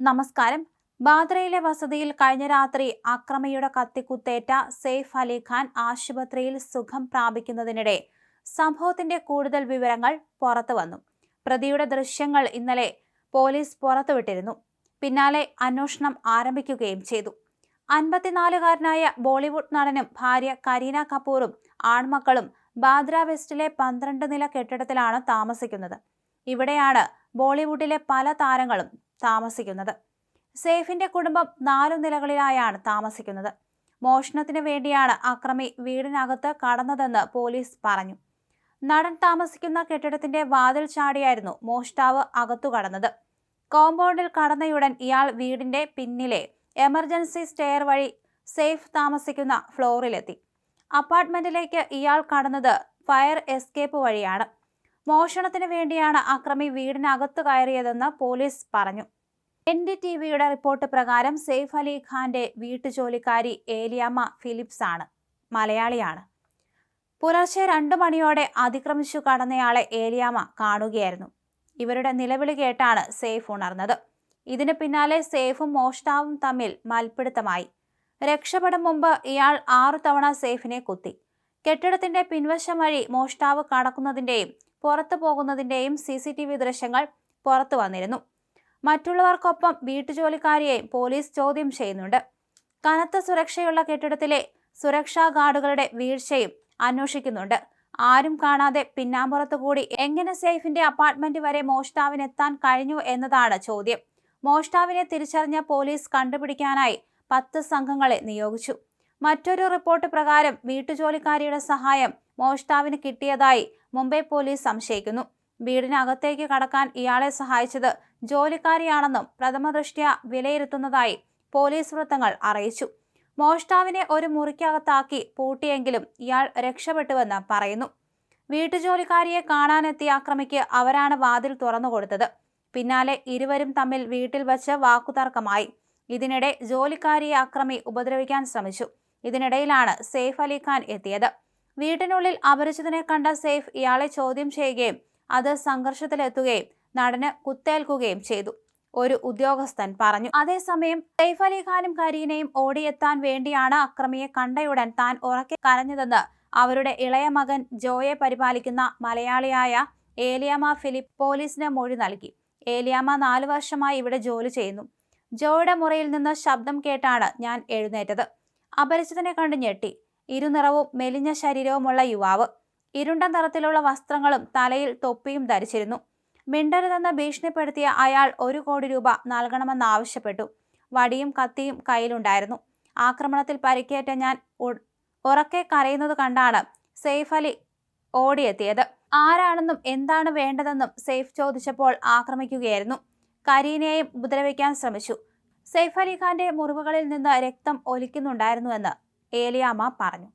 നമസ്കാരം. ബാദ്രയിലെ വസതിയിൽ കഴിഞ്ഞ രാത്രി അക്രമിയുടെ കത്തിക്കുത്തേറ്റ സെയ്ഫ് അലി ഖാൻ ആശുപത്രിയിൽ സുഖം പ്രാപിക്കുന്നതിനിടെ സംഭവത്തിന്റെ കൂടുതൽ വിവരങ്ങൾ പുറത്തു വന്നു. പ്രതിയുടെ ദൃശ്യങ്ങൾ ഇന്നലെ പോലീസ് പുറത്തുവിട്ടിരുന്നു. പിന്നാലെ അന്വേഷണം ആരംഭിക്കുകയും ചെയ്തു. അൻപത്തിനാലുകാരനായ ബോളിവുഡ് നടനും ഭാര്യ കരീന കപൂറും ആൺമക്കളും ബാദ്ര വെസ്റ്റിലെ പന്ത്രണ്ട് നില കെട്ടിടത്തിലാണ് താമസിക്കുന്നത്. ഇവിടെയാണ് ബോളിവുഡിലെ പല താരങ്ങളും താമസിക്കുന്നത്. സേഫിന്റെ കുടുംബം നാലു നിലകളിലായാണ് താമസിക്കുന്നത്. മോഷണത്തിന് വേണ്ടിയാണ് അക്രമി വീടിനകത്ത് കടന്നതെന്ന് പോലീസ് പറഞ്ഞു. നടൻ താമസിക്കുന്ന കെട്ടിടത്തിന്റെ വാതിൽ ചാടിയായിരുന്നു മോഷ്ടാവ് അകത്തു കടന്നത്. കോമ്പൗണ്ടിൽ കടന്നയുടൻ ഇയാൾ വീടിന്റെ പിന്നിലെ എമർജൻസി സ്റ്റെയർ വഴി സേഫ് താമസിക്കുന്ന ഫ്ലോറിലെത്തി. അപ്പാർട്ട്മെന്റിലേക്ക് ഇയാൾ കടന്നത് ഫയർ എസ്കേപ്പ് വഴിയാണ്. മോഷണത്തിന് വേണ്ടിയാണ് അക്രമി വീടിനകത്ത് കയറിയതെന്ന് പോലീസ് പറഞ്ഞു. എൻ ഡി ടി വിയുടെ റിപ്പോർട്ട് പ്രകാരം സെയ്ഫ് അലി ഖാന്റെ വീട്ടുജോലിക്കാരി ഏലിയാമ്മ ഫിലിപ്സ് ആണ് മലയാളിയാണ്. പുലർച്ചെ രണ്ടു മണിയോടെ അതിക്രമിച്ചു കടന്നയാളെ ഏലിയാമ്മ കാണുകയായിരുന്നു. ഇവരുടെ നിലവിളി കേട്ടാണ് സെയ്ഫ് ഉണർന്നത്. ഇതിന് പിന്നാലെ സേഫും മോഷ്ടാവും തമ്മിൽ മൽപ്പിടുത്തമായി രക്ഷപ്പെടും മുമ്പ് ഇയാൾ ആറു തവണ സെയ്ഫിനെ കുത്തി. കെട്ടിടത്തിന്റെ പിൻവശം വഴി മോഷ്ടാവ് കടക്കുന്നതിന്റെയും പുറത്തു പോകുന്നതിന്റെയും സി സി ടി വി ദൃശ്യങ്ങൾ പുറത്തു വന്നിരുന്നു. മറ്റുള്ളവർക്കൊപ്പം വീട്ടുജോലിക്കാരിയെ പോലീസ് ചോദ്യം ചെയ്യുന്നുണ്ട്. കനത്ത സുരക്ഷയുള്ള കെട്ടിടത്തിലെ സുരക്ഷാ ഗാർഡുകളുടെ വീഴ്ചയും അന്വേഷിക്കുന്നുണ്ട്. ആരും കാണാതെ പിന്നാമ്പുറത്തു കൂടി എങ്ങനെ സേഫിന്റെ അപ്പാർട്ട്മെന്റ് വരെ മോഷ്ടാവിനെത്താൻ കഴിഞ്ഞു എന്നതാണ് ചോദ്യം. മോഷ്ടാവിനെ തിരിച്ചറിഞ്ഞ പോലീസ് കണ്ടുപിടിക്കാനായി പത്ത് സംഘങ്ങളെ നിയോഗിച്ചു. മറ്റൊരു റിപ്പോർട്ട് പ്രകാരം വീട്ടുജോലിക്കാരിയുടെ സഹായം മോഷ്ടാവിന് കിട്ടിയതായി മുംബൈ പോലീസ് സംശയിക്കുന്നു. വീടിനകത്തേക്ക് കടക്കാൻ ഇയാളെ സഹായിച്ചത് ജോലിക്കാരിയാണെന്നും പ്രഥമ പ്രഥമദൃഷ്ട്യ വിലയിരുത്തുന്നതായി പോലീസ് വൃത്തങ്ങൾ അറിയിച്ചു. മോഷ്ടാവിനെ ഒരു മുറിക്കകത്താക്കി പൂട്ടിയെങ്കിലും ഇയാൾ രക്ഷപ്പെട്ടുവെന്ന് പറയുന്നു. വീട്ടുജോലിക്കാരിയെ കാണാനെത്തിയ അക്രമിക്ക് അവരാണ് വാതിൽ തുറന്നുകൊടുത്തത്. പിന്നാലെ ഇരുവരും തമ്മിൽ വീട്ടിൽ വച്ച് വാക്കുതർക്കമായി. ഇതിനിടെ ജോലിക്കാരിയെ അക്രമി ഉപദ്രവിക്കാൻ ശ്രമിച്ചു. ഇതിനിടയിലാണ് സെയ്ഫ് അലി ഖാൻ എത്തിയത്. വീട്ടിനുള്ളിൽ അപരിചിതനെ കണ്ട സെയ്ഫ് ഇയാളെ ചോദ്യം ചെയ്യുകയും അത് സംഘർഷത്തിലെത്തുകയും നടന് കുത്തേൽക്കുകയും ചെയ്തു. ഒരു ഉദ്യോഗസ്ഥൻ പറഞ്ഞു അതേസമയം സെയ്ഫ് അലി ഖാനും കരീനയും ഓടിയെത്താൻ വേണ്ടിയാണ് അക്രമിയെ കണ്ടയുടൻ താൻ ഉറക്കി കരഞ്ഞതെന്ന് അവരുടെ ഇളയ മകൻ ജോയെ പരിപാലിക്കുന്ന മലയാളിയായ ഏലിയാമ ഫിലിപ്പ് പോലീസിന് മൊഴി നൽകി. ഏലിയാമ നാലു വർഷമായി ഇവിടെ ജോലി ചെയ്യുന്നു. ജോയുടെ മുറിയിൽ നിന്ന് ശബ്ദം കേട്ടാണ് ഞാൻ എഴുന്നേറ്റത്. അപരിചിതനെ കണ്ട് ഞെട്ടി. ഇരുനിറവും മെലിഞ്ഞ ശരീരവുമുള്ള യുവാവ്. ഇരുണ്ട നിറത്തിലുള്ള വസ്ത്രങ്ങളും തലയിൽ തൊപ്പിയും ധരിച്ചിരുന്നു. മിണ്ടരുതെന്ന് ഭീഷണിപ്പെടുത്തിയ അയാൾ ഒരു കോടി രൂപ നൽകണമെന്നാവശ്യപ്പെട്ടു വടിയും കത്തിയും കയ്യിലുണ്ടായിരുന്നു. ആക്രമണത്തിൽ പരിക്കേറ്റ ഞാൻ ഉറക്കെ കരയുന്നത് കണ്ടാണ് സെയ്ഫ് അലി ഓടിയെത്തിയത്. ആരാണെന്നും എന്താണ് വേണ്ടതെന്നും സെയ്ഫ് ചോദിച്ചപ്പോൾ ആക്രമിക്കുകയായിരുന്നു. കരീനയെയും ഉപദ്രവിക്കാൻ ശ്രമിച്ചു. സെയ്ഫ് അലി ഖാന്റെ മുറിവുകളിൽ നിന്ന് രക്തം ഒലിക്കുന്നുണ്ടായിരുന്നുവെന്ന് ഏലിയാമ പറഞ്ഞു.